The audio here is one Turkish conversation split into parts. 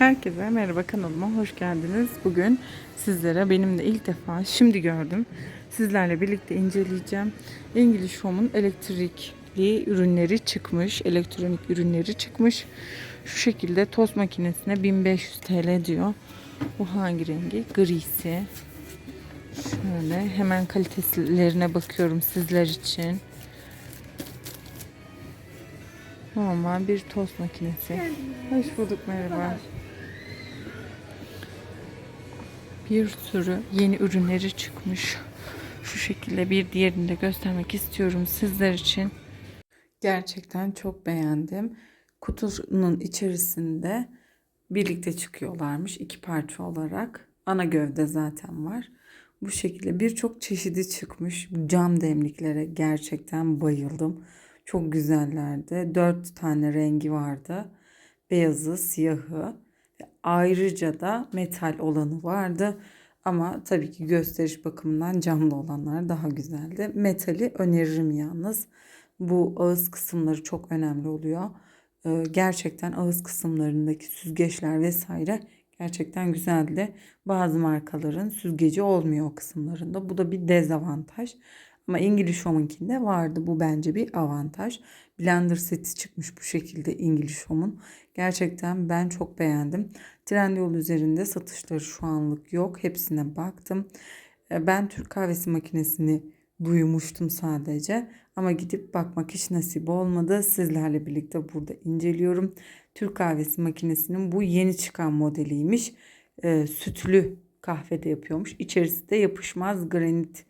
Herkese merhaba kanalıma hoş geldiniz. Bugün sizlere benim de ilk defa şimdi gördüm. Sizlerle birlikte inceleyeceğim. İngiliz Home'un elektrikli ürünleri çıkmış. Elektronik ürünleri çıkmış. Şu şekilde tost makinesine 1500 TL diyor. Bu hangi rengi? Grisi. Şöyle hemen kalitelerine bakıyorum sizler için. Normal bir tost makinesi. Hoş bulduk merhaba. Bir sürü yeni ürünleri çıkmış. Şu şekilde bir diğerini de göstermek istiyorum sizler için. Gerçekten çok beğendim. Kutunun içerisinde birlikte çıkıyorlarmış iki parça olarak. Ana gövde zaten var. Bu şekilde birçok çeşidi çıkmış. Cam demliklere gerçekten bayıldım. Çok güzellerdi. Dört tane rengi vardı. Beyazı, siyahı. Ayrıca da metal olanı vardı. Ama tabii ki gösteriş bakımından camlı olanlar daha güzeldi. Metali öneririm yalnız. Bu ağız kısımları çok önemli oluyor. Ee, gerçekten ağız kısımlarındaki süzgeçler vesaire gerçekten güzeldi. Bazı markaların süzgeci olmuyor o kısımlarında. Bu da bir dezavantaj. Ama İngiliz Home'unkinde vardı. Bu bence bir avantaj. Blender seti çıkmış bu şekilde İngiliz Home'un. Gerçekten ben çok beğendim. Trendyol üzerinde satışları şu anlık yok. Hepsine baktım. E, Ben Türk kahvesi makinesini duymuştum sadece. Ama gidip bakmak hiç nasip olmadı. Sizlerle birlikte burada inceliyorum. Türk kahvesi makinesinin bu yeni çıkan modeliymiş. E, sütlü kahvede yapıyormuş. İçerisi de yapışmaz granit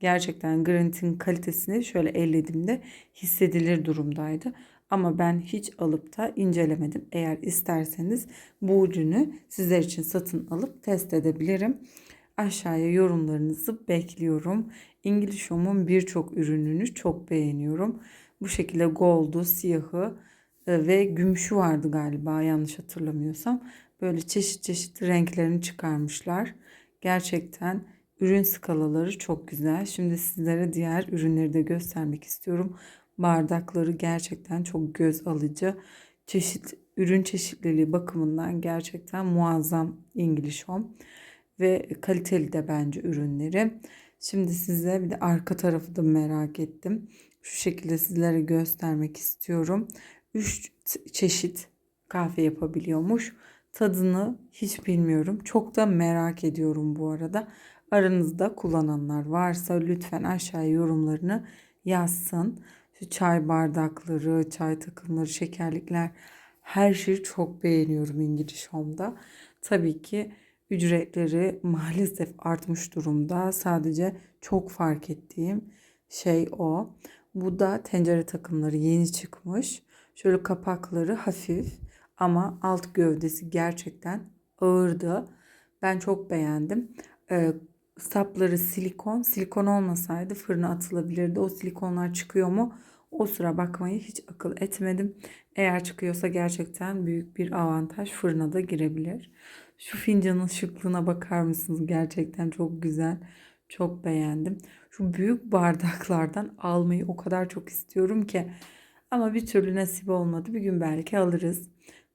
gerçekten granitin kalitesini şöyle ellediğimde hissedilir durumdaydı. Ama ben hiç alıp da incelemedim. Eğer isterseniz bu ürünü sizler için satın alıp test edebilirim. Aşağıya yorumlarınızı bekliyorum. İngiliz Home'un birçok ürününü çok beğeniyorum. Bu şekilde gold'u, siyahı e, ve gümüşü vardı galiba yanlış hatırlamıyorsam. Böyle çeşit çeşit renklerini çıkarmışlar. Gerçekten Ürün skalaları çok güzel. Şimdi sizlere diğer ürünleri de göstermek istiyorum. Bardakları gerçekten çok göz alıcı. Çeşit ürün çeşitliliği bakımından gerçekten muazzam İngiliz Home ve kaliteli de bence ürünleri. Şimdi size bir de arka tarafı da merak ettim. Şu şekilde sizlere göstermek istiyorum. 3 çeşit kahve yapabiliyormuş. Tadını hiç bilmiyorum. Çok da merak ediyorum bu arada. Aranızda kullananlar varsa lütfen aşağıya yorumlarını yazsın. Şu çay bardakları, çay takımları, şekerlikler her şeyi çok beğeniyorum İngiliz Home'da. Tabii ki ücretleri maalesef artmış durumda. Sadece çok fark ettiğim şey o. Bu da tencere takımları yeni çıkmış. Şöyle kapakları hafif ama alt gövdesi gerçekten ağırdı. Ben çok beğendim. Ee, sapları silikon. Silikon olmasaydı fırına atılabilirdi. O silikonlar çıkıyor mu? O sıra bakmayı hiç akıl etmedim. Eğer çıkıyorsa gerçekten büyük bir avantaj. Fırına da girebilir. Şu fincanın şıklığına bakar mısınız? Gerçekten çok güzel. Çok beğendim. Şu büyük bardaklardan almayı o kadar çok istiyorum ki. Ama bir türlü nasip olmadı. Bir gün belki alırız.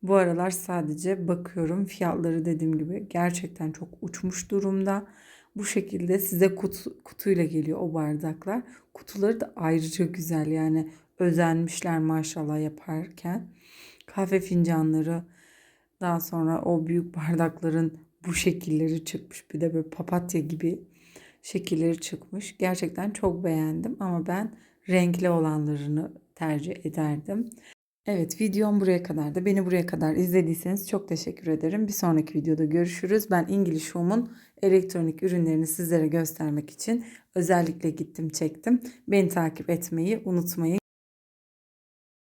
Bu aralar sadece bakıyorum. Fiyatları dediğim gibi gerçekten çok uçmuş durumda. Bu şekilde size kutu, kutuyla geliyor o bardaklar. Kutuları da ayrıca güzel yani özenmişler maşallah yaparken. Kahve fincanları daha sonra o büyük bardakların bu şekilleri çıkmış. Bir de böyle papatya gibi şekilleri çıkmış. Gerçekten çok beğendim ama ben renkli olanlarını tercih ederdim. Evet videom buraya kadar da beni buraya kadar izlediyseniz çok teşekkür ederim. Bir sonraki videoda görüşürüz. Ben İngiliz Home'un elektronik ürünlerini sizlere göstermek için özellikle gittim çektim. Beni takip etmeyi unutmayın.